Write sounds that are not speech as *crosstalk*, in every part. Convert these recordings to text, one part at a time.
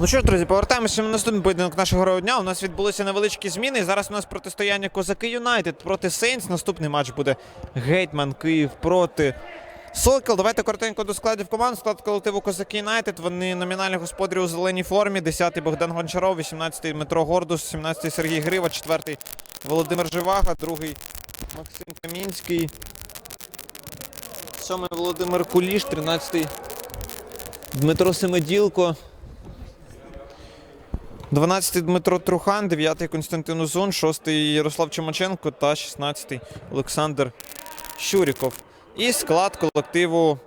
Ну що ж, друзі, повертаємося на наступний поєдинок нашого героя дня. У нас відбулися невеличкі зміни. І зараз у нас протистояння Козаки Юнайтед проти Сейнс. Наступний матч буде Гетьман Київ проти Сокіл. Давайте коротенько до складів команд. Склад колективу Козаки Юнайтед. Вони номінальні господарі у зеленій формі. 10-й Богдан Гончаров, 18-й Дмитро Гордус, 17-й Сергій Грива, 4-й Володимир Живага, 2-й Максим Камінський, 7-й Володимир Куліш, 13-й Дмитро Семеділко. 12-й Дмитро Трухан, 9-й Константин Узун, 6-й Ярослав Чумаченко та 16-й Олександр Щуріков. І склад колективу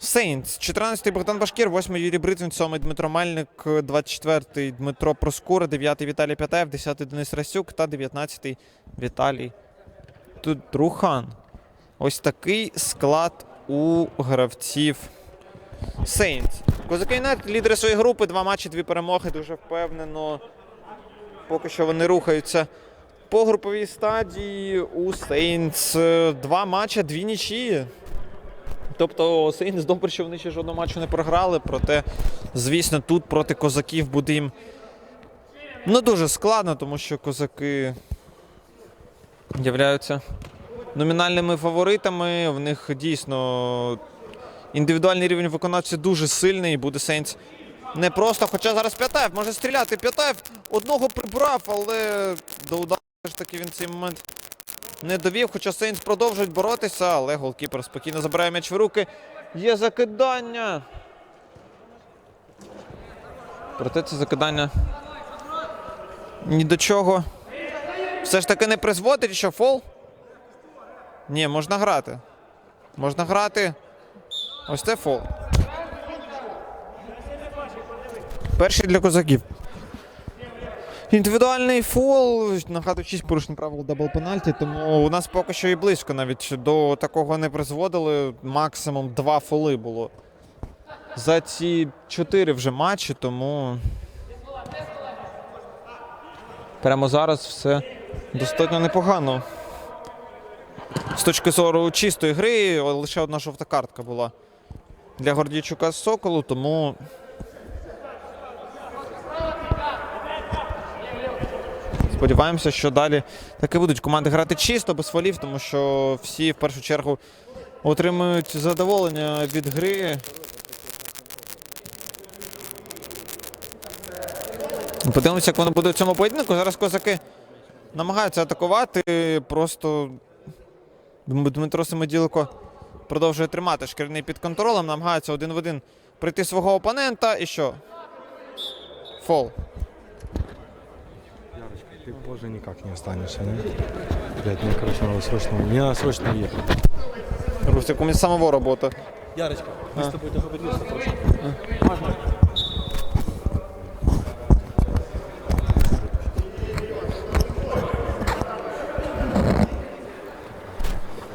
Saints. 14-й Богдан Башкір, 8-й Юрій Бритвін, 7-й Дмитро Мельник, 24-й Дмитро Проскура, 9-й Віталій П'ятаєв, 10-й Денис Расюк та 19-й Віталій Трухан. Ось такий склад у гравців Сейнts. Козаки Юнайтед лідери своєї групи, два матчі, дві перемоги. Дуже впевнено. Поки що вони рухаються по груповій стадії. У Сейнts е, два матчі, дві нічії. Тобто Сейнс добре, що вони ще жодного матчу не програли. Проте, звісно, тут проти козаків буде їм ну, дуже складно, тому що козаки являються номінальними фаворитами. В них дійсно індивідуальний рівень виконавця дуже сильний. і Буде Сейнс не просто. Хоча зараз П'ятаєв може стріляти. П'ятаєв одного прибрав, але до удару ж таки він цей момент не довів. Хоча Сейнс продовжують боротися, але голкіпер спокійно забирає м'яч в руки. Є закидання. Проте це закидання ні до чого. Все ж таки не призводить, що фол. Ні, можна грати. Можна грати. Ось це фол. Перший для козаків. Індивідуальний фол, нагадую, 6 порушень правил дабл пенальті, тому у нас поки що і близько навіть до такого не призводили. Максимум два фоли було. За ці чотири вже матчі, тому прямо зараз все достатньо непогано. З точки зору чистої гри, лише одна жовта картка була для Гордійчука з Соколу, тому. Сподіваємося, що далі таки будуть команди грати чисто, без фолів, тому що всі в першу чергу отримують задоволення від гри. Подивимося, як воно буде в цьому поєдинку. Зараз козаки намагаються атакувати. Просто Дм- Дмитро Семиділко продовжує тримати шкірний під контролем, намагається один в один прийти свого опонента. І що? Фол. Ярочка, ты позже никак не останешься, не? Блять, мне, короче, надо срочно, мне надо срочно ехать. Рустик, у мене самого робота. Ярочка, мы А. с тобой договорились просто.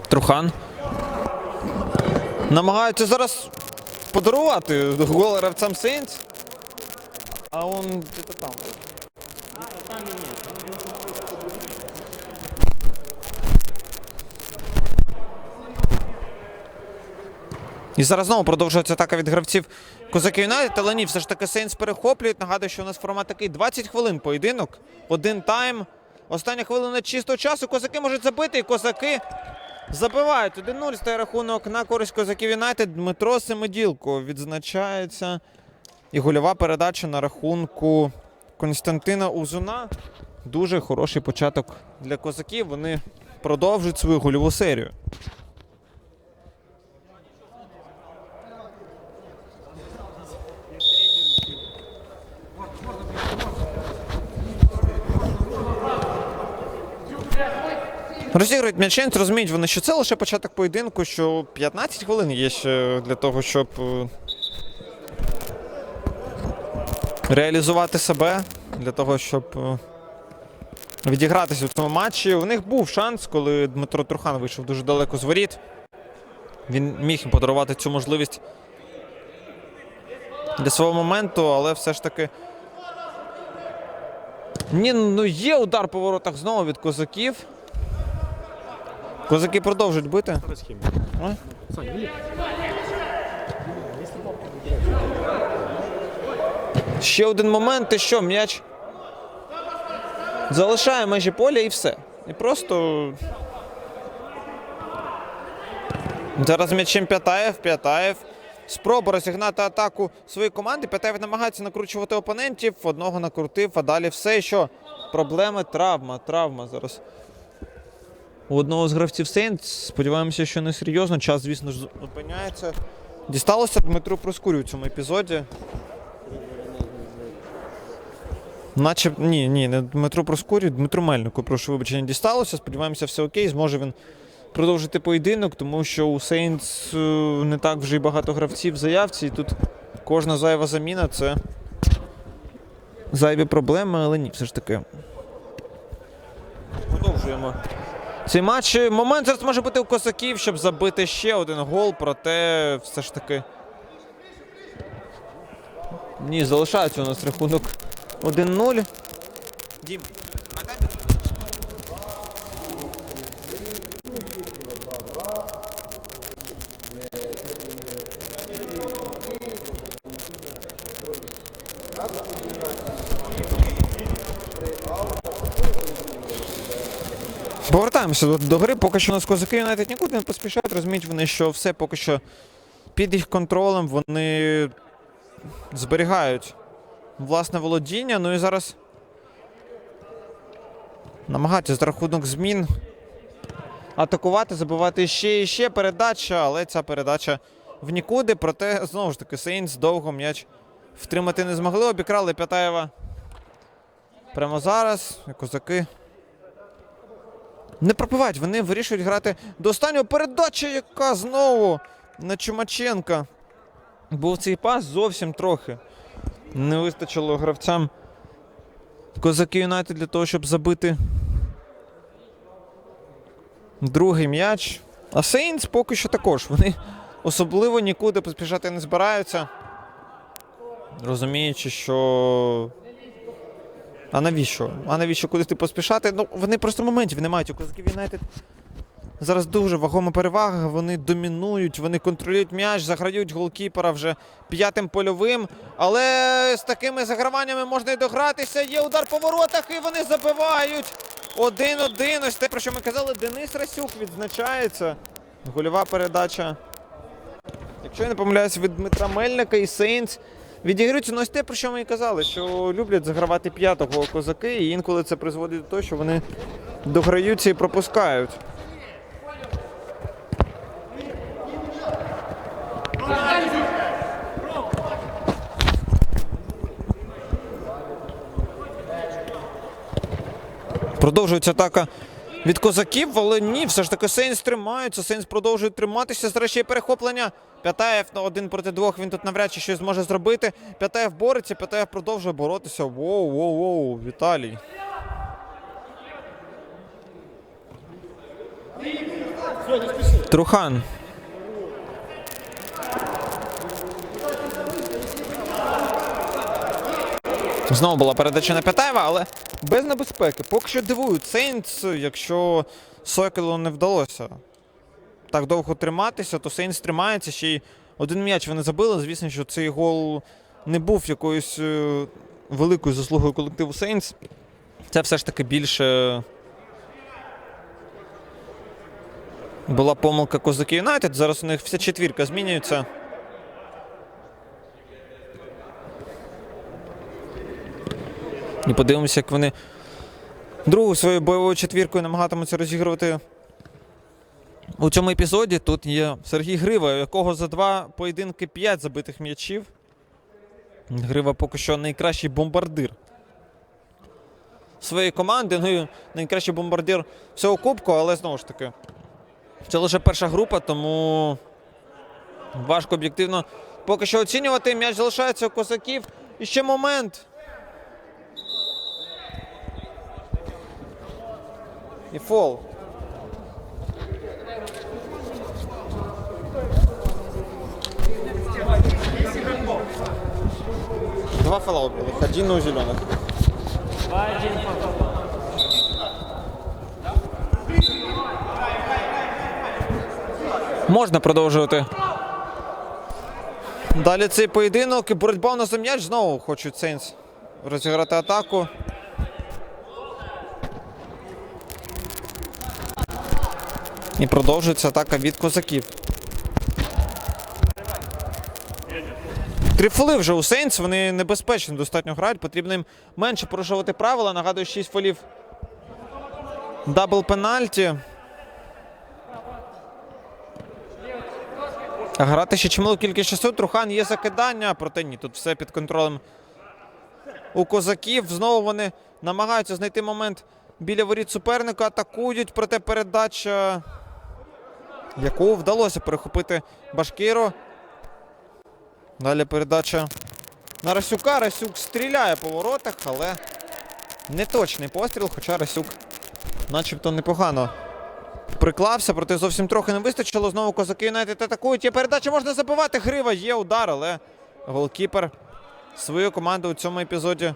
Трухан. Намагаються зараз подарувати гол гравцям Сейнс. А он где-то там. І зараз знову продовжується атака від гравців Козаки Юнайтед, але ні, все ж таки Сейнс перехоплюють. Нагадую, що у нас формат такий 20 хвилин поєдинок, один тайм. Остання хвилина чистого часу. Козаки можуть забити, і козаки забивають. 1-0 стає рахунок на користь козаків Юнайтед. Дмитро Семеділко відзначається. І гольова передача на рахунку Константина Узуна. Дуже хороший початок для козаків. Вони продовжують свою гольову серію. Розігрують м'яченць, розуміють вони, що це лише початок поєдинку, що 15 хвилин є ще для того, щоб е, реалізувати себе, для того, щоб е, відігратися в цьому матчі. У них був шанс, коли Дмитро Трухан вийшов дуже далеко з воріт. Він міг їм подарувати цю можливість для свого моменту, але все ж таки. Ні, ну є удар по воротах знову від козаків. Козаки продовжують бити. Ще один момент, і що, м'яч залишає межі поля і все. І просто. Зараз м'ячем П'ятаєв, П'ятаєв. Спроба розігнати атаку своєї команди. П'ятаєв намагається накручувати опонентів. Одного накрутив, а далі все. І Що? Проблеми, травма, травма зараз. У одного з гравців Сейнт. Сподіваємося, що не серйозно. Час, звісно ж, зупиняється. Дісталося Дмитру Проскурю в цьому епізоді. Наче ні, ні, не Дмитро Проскурю, Дмитру Мельнику, прошу вибачення, дісталося. Сподіваємося, все окей. Зможе він продовжити поєдинок, тому що у Сейнтс не так вже й багато гравців в заявці. І тут кожна зайва заміна це зайві проблеми, але ні, все ж таки. Продовжуємо. Цей матч. Момент зараз може бути у косаків, щоб забити ще один гол, проте все ж таки. Ні, залишається у нас рахунок 1-0. Дім. Повертаємося до, до гри. Поки що у нас козаки Юнайтед нікуди не поспішають. Розуміють вони, що все поки що під їх контролем. Вони зберігають власне володіння. Ну і зараз намагаються за рахунок змін атакувати, забивати ще і ще передача, але ця передача в нікуди. Проте знову ж таки Сейнс довго м'яч втримати не змогли. Обікрали П'ятаєва прямо зараз. Козаки не пропивають. Вони вирішують грати до останнього. Передача, яка знову на Чумаченка. Був цей пас зовсім трохи. Не вистачило гравцям Козаки Юнайтед для того, щоб забити другий м'яч. А Сейнс поки що також. Вони особливо нікуди поспішати не збираються. Розуміючи, що. А навіщо? А навіщо кудись ти поспішати? Ну, вони просто моментів не мають. У Козаків Юнайтед зараз дуже вагома перевага. Вони домінують, вони контролюють м'яч, заграють голкіпера вже п'ятим польовим. Але з такими заграваннями можна і догратися. Є удар по воротах, і вони забивають. Один-один. Ось те, про що ми казали, Денис Расюк відзначається. Гольова передача. Якщо я не помиляюся, від Дмитра Мельника і Сейнс відіграють ну, ось те, про що ми і казали, що люблять загравати п'ятого козаки, і інколи це призводить до того, що вони дограються і пропускають. Продовжується атака від козаків, але ні, все ж таки Сейнс тримається. Сейнс продовжує триматися. Зрештою перехоплення. П'ятаєв на один проти двох. Він тут навряд чи щось зможе зробити. П'ятаєв бореться, П'ятаєв продовжує боротися. Воу, воу, воу, Віталій. Трухан. Знову була передача на П'ятаєва, але без небезпеки. Поки що дивують Сейнс, якщо Соколу не вдалося так довго триматися, то Сейнс тримається. Ще й один м'яч вони забили. Звісно, що цей гол не був якоюсь е, великою заслугою колективу Сейнс. Це все ж таки більше була помилка Козаки Юнайтед. Зараз у них вся четвірка змінюється. І подивимося, як вони другу своєю бойовою четвіркою намагатимуться розігрувати у цьому епізоді. Тут є Сергій Грива, у якого за два поєдинки 5 забитих м'ячів. Грива поки що найкращий бомбардир своєї команди. Ну і найкращий бомбардир всього кубку, але знову ж таки. Це лише перша група, тому важко об'єктивно поки що оцінювати. М'яч залишається у козаків. І ще момент. І фол. Два фола убили. Один у зеленых. Можна продовжувати. Далі цей поєдинок і боротьба у нас за м'яч. Знову хочуть Сейнс розіграти атаку. І продовжується атака від козаків. Три фоли вже у Сейнс, вони небезпечно достатньо грають, потрібно їм менше порушувати правила. Нагадую, 6 фолів дабл пенальті. Грати ще чималу кількість часу. Трухан є закидання, проте ні, тут все під контролем у козаків. Знову вони намагаються знайти момент біля воріт суперника, атакують, проте передача, яку вдалося перехопити Башкіру. Далі передача на Расюка. Расюк стріляє по воротах, але неточний постріл, хоча Расюк начебто непогано приклався, проте зовсім трохи не вистачило. Знову козаки Юнайтед атакують. Є передача, можна забивати. Грива, є удар, але голкіпер свою команду у цьому епізоді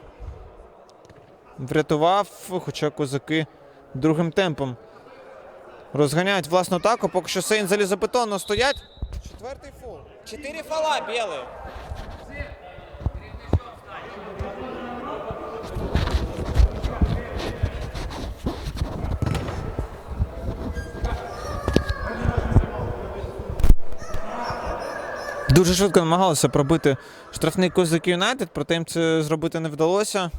врятував, хоча козаки другим темпом розганяють власну атаку. Поки що Сейн залізобетонно стоять. Четвертий фол. Чотири фола білий. Дуже швидко намагалися пробити штрафний козак Юнайтед, проте їм це зробити не вдалося.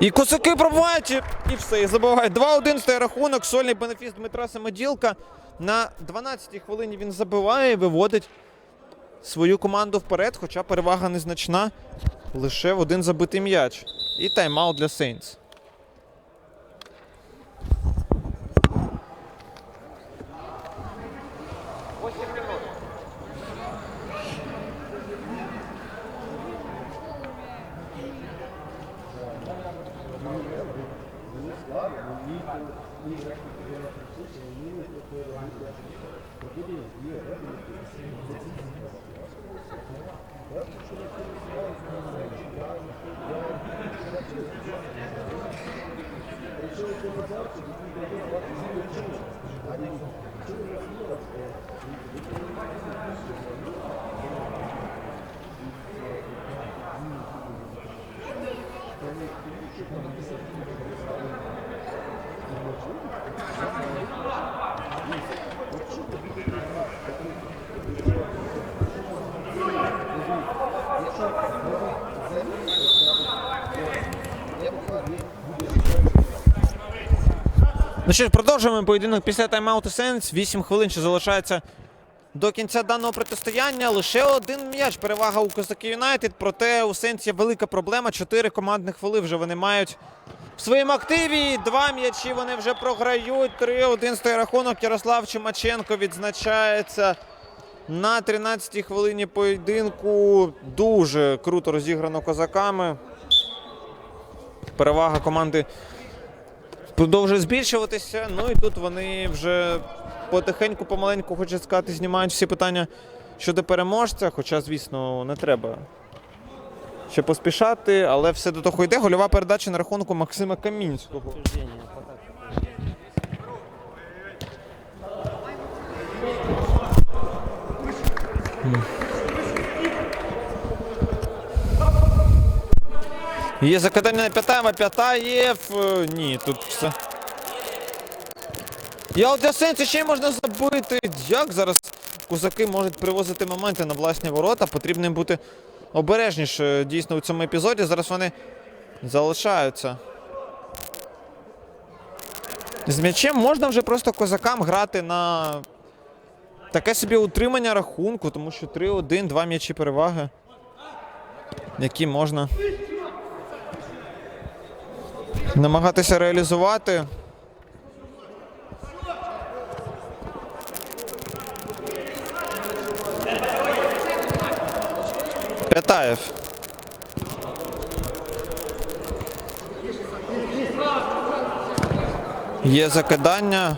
І косаки пробувають, і- все, і забувають. 2-1 стає рахунок. Сольний бенефіс Дмитра Самоділка. На 12-й хвилині він забиває і виводить свою команду вперед, хоча перевага незначна. Лише в один забитий м'яч. І тайм-аут для Сейнс. Ну що ж, продовжуємо поєдинок після тайм-ауту Сенс. 8 хвилин ще залишається до кінця даного протистояння. Лише один м'яч. Перевага у Козаки Юнайтед. Проте у Сенсі велика проблема. Чотири командних хвили вже вони мають в своєму активі. Два м'ячі вони вже програють. 3-1 стає рахунок. Ярослав Чумаченко відзначається на 13-й хвилині поєдинку. Дуже круто розіграно козаками. Перевага команди продовжує збільшуватися. Ну і тут вони вже потихеньку, помаленьку, хочу сказати, знімають всі питання щодо переможця. Хоча, звісно, не треба ще поспішати, але все до того йде. Гольова передача на рахунку Максима Камінського. Є закидання на П'ятаєва, П'ятаєв. е, Ні, тут все. Я от сенсі ще й можна забити. Як зараз козаки можуть привозити моменти на власні ворота? Потрібно бути обережніше дійсно у цьому епізоді. Зараз вони залишаються. З м'ячем можна вже просто козакам грати на таке собі утримання рахунку, тому що 3-1, два м'ячі переваги. які можна намагатися реалізувати. П'ятаєв. Є закидання.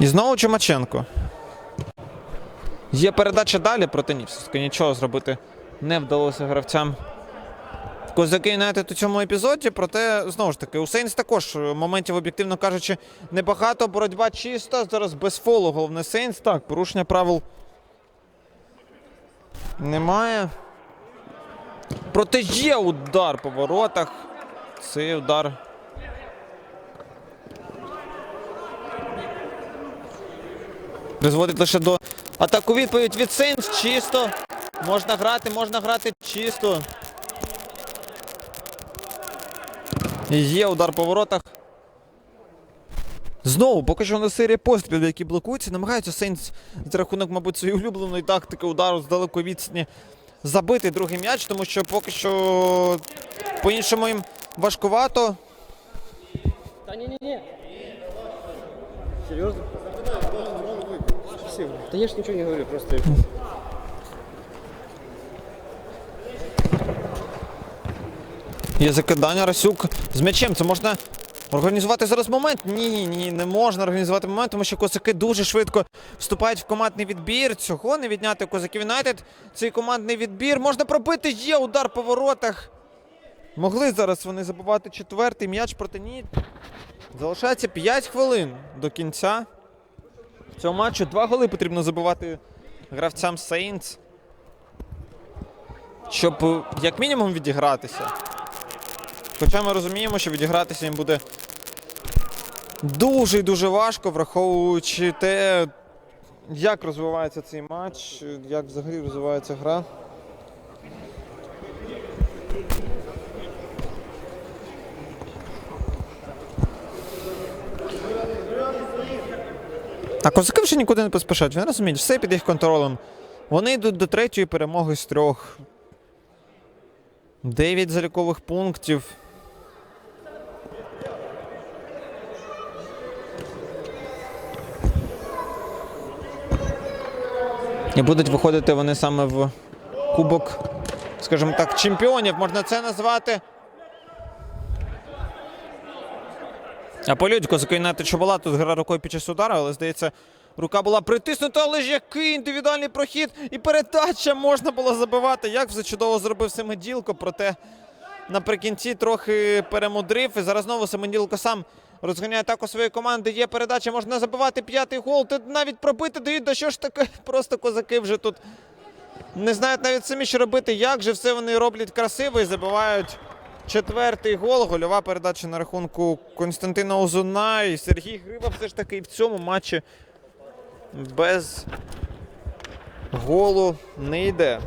І знову Чумаченко. Є передача далі проти Нівсовська. Нічого зробити не вдалося гравцям. Козаки Юнайтед у цьому епізоді, проте знову ж таки, у Сейнс також е, моментів, об'єктивно кажучи, небагато. Боротьба чиста. Зараз без фолу головне Сейнс. Так, порушення правил немає. Проте є удар по воротах. Цей удар. Призводить лише до атаку відповідь від Сейнс. Чисто. Можна грати, можна грати чисто. Є удар по воротах. Знову, поки що на серії пострілів, які блокуються, намагаються Сейнс за рахунок, мабуть, своєї улюбленої тактики удару з далекої відстані забити другий м'яч, тому що поки що по-іншому їм важкувато. Да не-не-не. Серьезно? Спасибо. Да я ж ничего не говорю, просто... Є закидання Расюк з м'ячем. Це можна організувати зараз момент. Ні, ні, не можна організувати момент, тому що козаки дуже швидко вступають в командний відбір. Цього не відняти козаків Юнайтед. Цей командний відбір можна пробити. Є удар по воротах. Могли зараз вони забивати четвертий м'яч проти ні. Залишається 5 хвилин до кінця. Цього матчу два голи потрібно забивати гравцям Saints, щоб як мінімум відігратися. Хоча ми розуміємо, що відігратися їм буде дуже і дуже важко, враховуючи те, як розвивається цей матч, як взагалі розвивається гра. А козаки вже нікуди не поспішають. Вони розуміють, все під їх контролем. Вони йдуть до третьої перемоги з трьох. Дев'ять залікових пунктів. І будуть виходити вони саме в кубок, скажімо так, чемпіонів, можна це назвати. А Юнайтед, що була тут гра рукою під час удару, але здається, рука була притиснута, але ж який індивідуальний прохід і передача можна було забивати. Як вже чудово зробив Семеділко, проте наприкінці трохи перемудрив. І зараз знову Семеділко сам розганяє атаку своєї команди. Є передача, можна забивати п'ятий гол. Тут навіть пробити дають. Да що ж таке? *laughs* Просто козаки вже тут не знають навіть самі, що робити. Як же все вони роблять красиво і забивають четвертий гол. Гольова передача на рахунку Константина Озуна. І Сергій Гриба все ж таки і в цьому матчі без голу не йде.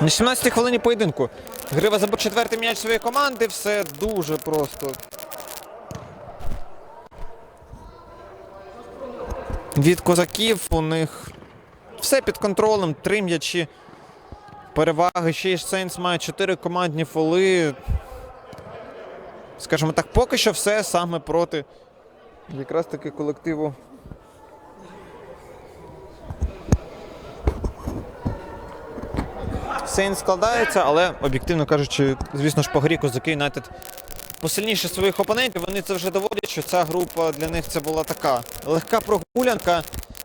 На 17-й хвилині поєдинку. Грива забив четвертий м'яч своєї команди. Все дуже просто. Від козаків у них все під контролем. Три м'ячі переваги. Ще й Сейнс має чотири командні фоли. Скажімо так, поки що все саме проти якраз таки колективу. Сейн складається, але об'єктивно кажучи, звісно ж, по грі козаки Юнайтед посильніше своїх опонентів. Вони це вже доводять, що ця група для них це була така легка прогулянка,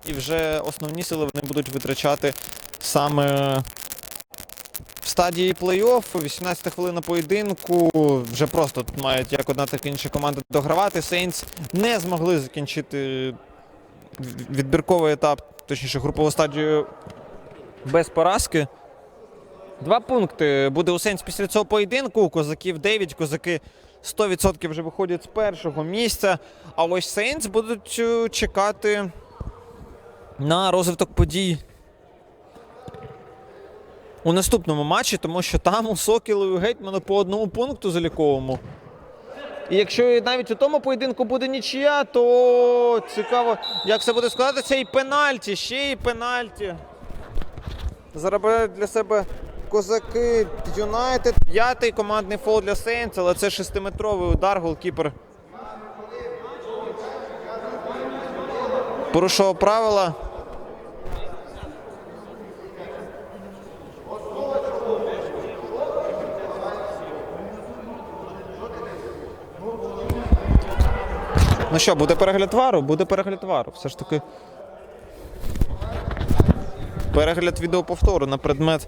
і вже основні сили вони будуть витрачати саме в стадії плей-офф. 18 хвилина поєдинку. Вже просто тут мають як одна, так і інша команда догравати. Сейнс не змогли закінчити відбірковий етап, точніше, групову стадію без поразки. Два пункти буде у Сейнс після цього поєдинку. У Козаків 9, козаки 100% вже виходять з першого місця. А ось Сейнс будуть е, чекати на розвиток подій у наступному матчі, тому що там у Сокілу і у Гетьмана по одному пункту заліковому. І якщо навіть у тому поєдинку буде нічия, то цікаво, як це буде складатися. І пенальті, ще й пенальті. Заробляють для себе козаки Юнайтед. П'ятий командний фол для Сейнс, але це шестиметровий удар. Голкіпер порушував правила. Ну що, буде перегляд вару? Буде перегляд вару. Все ж таки. Перегляд відеоповтору на предмет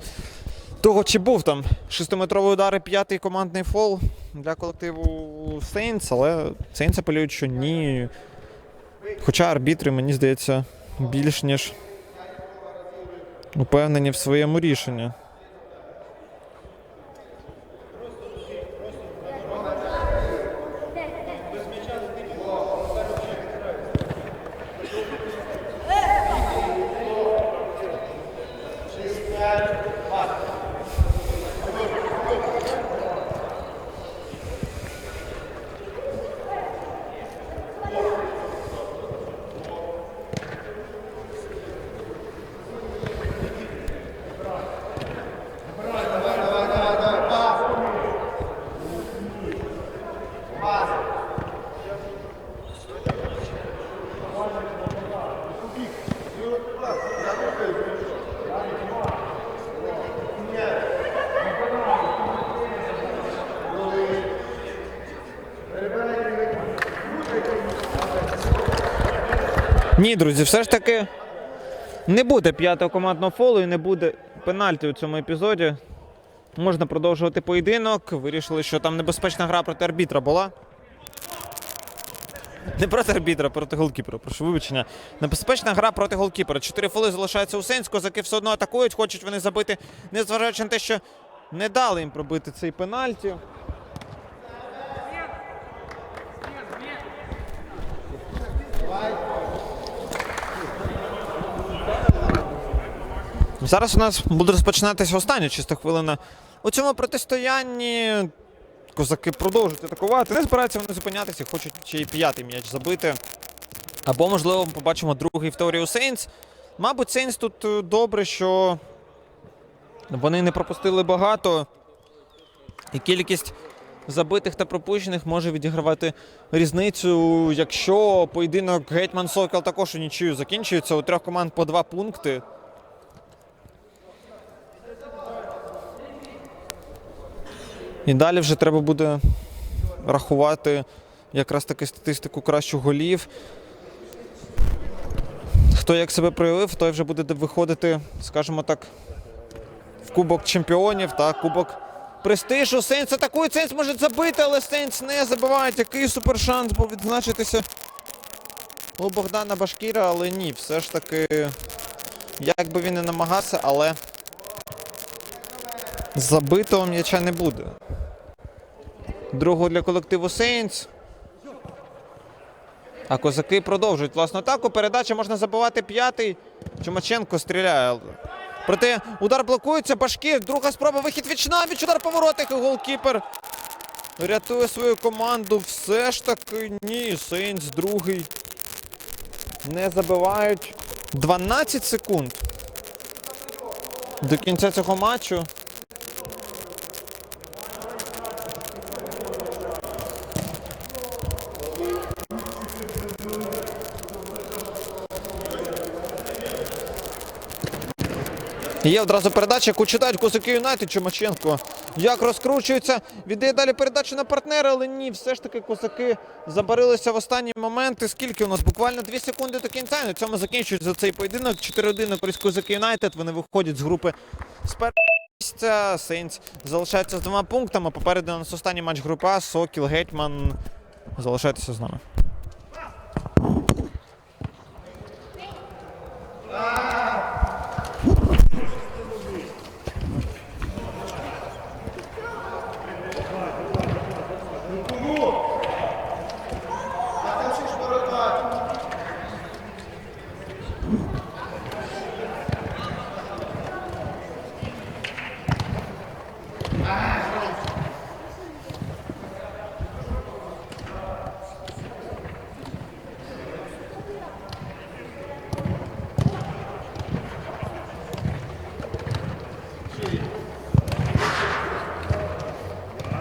того, чи був там шестиметровий удар і п'ятий командний фол для колективу Сейнс, але Сейнс апелюють, що ні. Хоча арбітри, мені здається, більш ніж упевнені в своєму рішенні. Ні, друзі, все ж таки не буде п'ятого командного фолу і не буде пенальті у цьому епізоді. Можна продовжувати поєдинок. Вирішили, що там небезпечна гра проти арбітра була. Не проти арбітра, проти голкіпера. Прошу вибачення. Небезпечна гра проти голкіпера. Чотири фоли залишаються у Сенську. Козаки все одно атакують, хочуть вони забити, незважаючи на те, що не дали їм пробити цей пенальті. Зараз у нас буде розпочинатися остання чиста хвилина. У цьому протистоянні козаки продовжують атакувати. Не збираються вони зупинятися, хочуть ще й п'ятий м'яч забити. Або, можливо, ми побачимо другий в теорії у Сейнс. Мабуть, Сейнс тут е, добре, що вони не пропустили багато. І кількість забитих та пропущених може відігравати різницю, якщо поєдинок Гетьман Сокіл також у нічию закінчується. У трьох команд по два пункти. І далі вже треба буде рахувати якраз таки статистику кращих голів. Хто як себе проявив, той вже буде виходити, скажімо так, в Кубок чемпіонів та Кубок престижу. Сейнс атакує, Сейнс може забити, але Сейнс не забивають. Який супершанс був відзначитися у Богдана Башкіра, але ні, все ж таки, як би він не намагався, але забитого м'яча не буде. Другого для колективу Сейнс. А козаки продовжують власну атаку. Передача можна забивати п'ятий. Чумаченко стріляє. Проте удар блокується. Башкір. Друга спроба. Вихід віч навіч. Удар по воротах. І голкіпер рятує свою команду. Все ж таки ні. Сейнс другий. Не забивають. 12 секунд. До кінця цього матчу. Є одразу передача, яку читають козаки Юнайтед Чумаченко. Як розкручується, віддає далі передачу на партнера, але ні, все ж таки козаки забарилися в останні моменти. Скільки у нас? Буквально 2 секунди до кінця. І на цьому закінчують за цей поєдинок. 4-1 на користь козаки Юнайтед. Вони виходять з групи з першого місця. Сейнс залишається з двома пунктами. Попереду у нас останній матч групи А. Сокіл, Гетьман. Залишайтеся з нами.